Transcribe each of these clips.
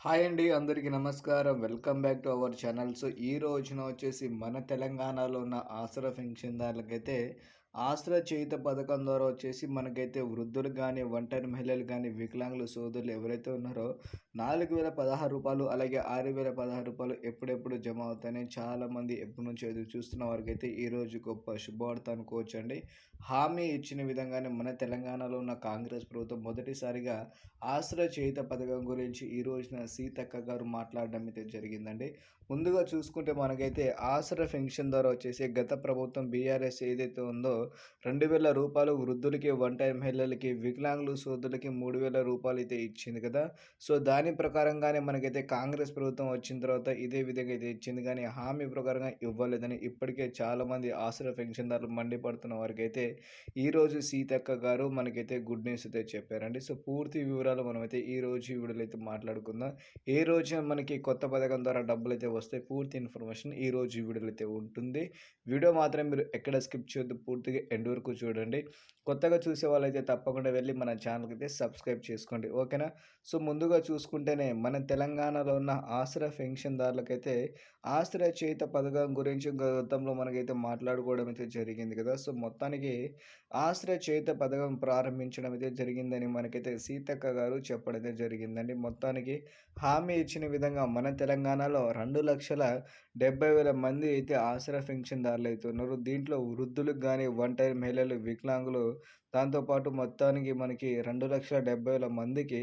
Hi అండి అందరికీ నమస్కారం. Welcome back to our channel. So ఈ రోజున వచ్చేసి మన తెలంగాణలో ఉన్న ఆసరా పెన్షన్దారులకైతే ఆశ్రయ చేయుత పథకం ద్వారా వచ్చేసి మనకైతే వృద్ధులు కానీ ఒంటరి మహిళలు కానీ వికలాంగులు సోదరులు ఎవరైతే ఉన్నారో నాలుగు వేల పదహారు రూపాయలు అలాగే ఆరు వేల పదహారు రూపాయలు ఎప్పుడెప్పుడు జమ అవుతాయని చాలామంది ఎప్పటి నుంచి ఎదురు చూస్తున్న వారికి అయితే ఈరోజు గొప్ప శుభవార్త అనుకోవచ్చండి హామీ ఇచ్చిన విధంగానే మన తెలంగాణలో ఉన్న కాంగ్రెస్ ప్రభుత్వం మొదటిసారిగా ఆశ్రయ చేయుత పథకం గురించి ఈ రోజున సీతక్క గారు మాట్లాడడం అయితే జరిగిందండి. ముందుగా చూసుకుంటే మనకైతే ఆశ్రయ పెన్షన్ ద్వారా వచ్చేసి గత ప్రభుత్వం బీఆర్ఎస్ ఏదైతే ఉందో రెండు వేల రూపాయలు వృద్ధులకి వన్ టైం మహిళలకి వికలాంగులు సోదరులకి మూడు వేల రూపాయలు అయితే ఇచ్చింది కదా. సో దాని ప్రకారంగానే మనకైతే కాంగ్రెస్ ప్రభుత్వం వచ్చిన తర్వాత ఇదే విధంగా అయితే ఇచ్చింది. కానీ హామీ ప్రకారంగా ఇవ్వలేదని ఇప్పటికే చాలామంది ఆసరా పెన్షన్దారులు మండిపడుతున్న వారికి అయితే ఈరోజు సీతక్క గారు మనకైతే గుడ్ న్యూస్ అయితే చెప్పారండి. సో పూర్తి వివరాలు మనమైతే ఈ రోజు వీడియోలో అయితే మాట్లాడుకుందాం. ఏ రోజు మనకి కొత్త పథకం ద్వారా డబ్బులు అయితే వస్తాయి? పూర్తి ఇన్ఫర్మేషన్ ఈ రోజు వీడియోలో అయితే ఉంటుంది. వీడియో మాత్రం మీరు ఎక్కడ స్కిప్ చేయొద్దు. పూర్తిగా ఎండ్ వరకు చూడండి. కొత్తగా చూసే వాళ్ళైతే తప్పకుండా వెళ్ళి మన ఛానల్కి అయితే సబ్స్క్రైబ్ చేసుకోండి. ఓకేనా? సో ముందుగా చూసుకుంటేనే మన తెలంగాణలో ఉన్న ఆశ్రయ పెన్షన్దారులకైతే ఆసరా చేత పథకం గురించి గతంలో మనకైతే మాట్లాడుకోవడం అయితే జరిగింది కదా. సో మొత్తానికి ఆసరా చేత పథకం ప్రారంభించడం అయితే జరిగిందని మనకైతే సీతక్క గారు చెప్పడం అయితే జరిగిందండి. మొత్తానికి హామీ ఇచ్చిన విధంగా మన తెలంగాణలో రెండు లక్షల డెబ్బై వేల మంది అయితే ఆశ్రయ పెన్షన్దారులు అయితే ఉన్నారు. దీంట్లో వృద్ధులకు కానీ ఒంటరి మహిళలు వికలాంగులు. దాంతోపాటు మొత్తానికి మనకి రెండు లక్షల డెబ్బై వేల మందికి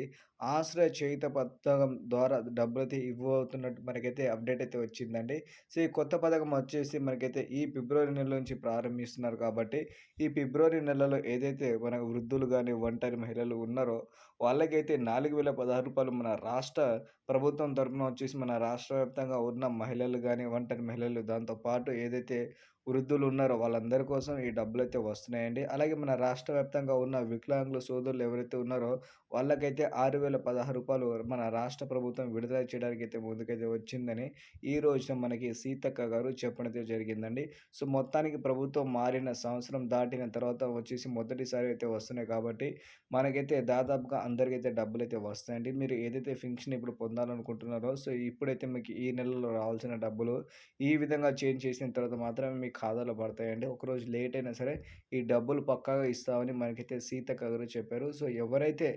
ఆశ్రయ చేయుత పథకం ద్వారా డబ్బులైతే ఇవ్వబోతున్నట్టు ఇవ్వవుతున్నట్టు మనకైతే అప్డేట్ అయితే వచ్చిందండి. సో ఈ కొత్త పథకం వచ్చేసి మనకైతే ఈ ఫిబ్రవరి నెల నుంచి ప్రారంభిస్తున్నారు కాబట్టి ఈ ఫిబ్రవరి నెలలో ఏదైతే మన వృద్ధులు కానీ ఒంటరి మహిళలు ఉన్నారో వాళ్ళకైతే నాలుగు వేల పదహారు రూపాయలు మన రాష్ట్ర ప్రభుత్వం తరఫున వచ్చేసి మన రాష్ట్ర వ్యాప్తంగా ఉన్న మహిళలు కానీ ఒంటరి మహిళలు దాంతోపాటు ఏదైతే వృద్ధులు ఉన్నారో వాళ్ళందరి కోసం ఈ డబ్బులు అయితే వస్తున్నాయండి. అలాగే మన రాష్ట్ర వ్యాప్తంగా ఉన్న వికలాంగుల సోదరులు ఎవరైతే ఉన్నారో వాళ్ళకైతే ఆరు వేల పదహారు రూపాయలు మన రాష్ట్ర ప్రభుత్వం విడుదల చేయడానికి అయితే ముందుకైతే వచ్చిందని ఈ రోజున మనకి సీతక్క గారు చెప్పడం జరిగిందండి. సో మొత్తానికి ప్రభుత్వం మారిన సంవత్సరం దాటిన తర్వాత వచ్చేసి మొదటిసారి అయితే వస్తున్నాయి కాబట్టి మనకైతే దాదాపుగా అందరికైతే డబ్బులు అయితే వస్తాయండి. మీరు ఏదైతే ఫింక్షన్ ఇప్పుడు పొందాలనుకుంటున్నారో సో ఇప్పుడైతే మీకు ఈ నెలలో రావాల్సిన డబ్బులు ఈ విధంగా చేంజ్ చేసిన తర్వాత మాత్రమే మీకు ఖాతాలో పడతాయండి. ఒకరోజు లేట్ అయినా సరే ఈ డబ్బులు పక్కాగా ఇస్తామని మనకైతే సీతక్క గారు చెప్పారు. సో ఎవరైతే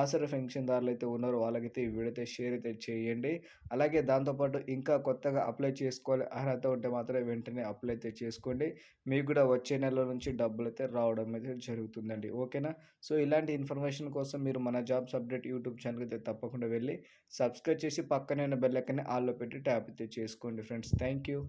ఆసర పెన్షన్దారులు అయితే ఉన్నారో వాళ్ళకైతే ఈ వీడియో షేర్ అయితే చేయండి. అలాగే దాంతోపాటు ఇంకా కొత్తగా అప్లై చేసుకోవాలి అర్హత ఉంటే మాత్రమే వెంటనే అప్లై అయితే చేసుకోండి. మీకు కూడా వచ్చే నెల నుంచి డబ్బులు అయితే రావడం అయితే జరుగుతుందండి. ఓకేనా? సో ఇలాంటి ఇన్ఫర్మేషన్ కోసం మీరు మన జాబ్స్ అప్డేట్ యూట్యూబ్ ఛానల్ అయితే తప్పకుండా వెళ్ళి సబ్స్క్రైబ్ చేసి పక్కనే ఉన్న బెల్ ఆల్లో పెట్టి ట్యాప్ అయితే చేసుకోండి ఫ్రెండ్స్. Thank you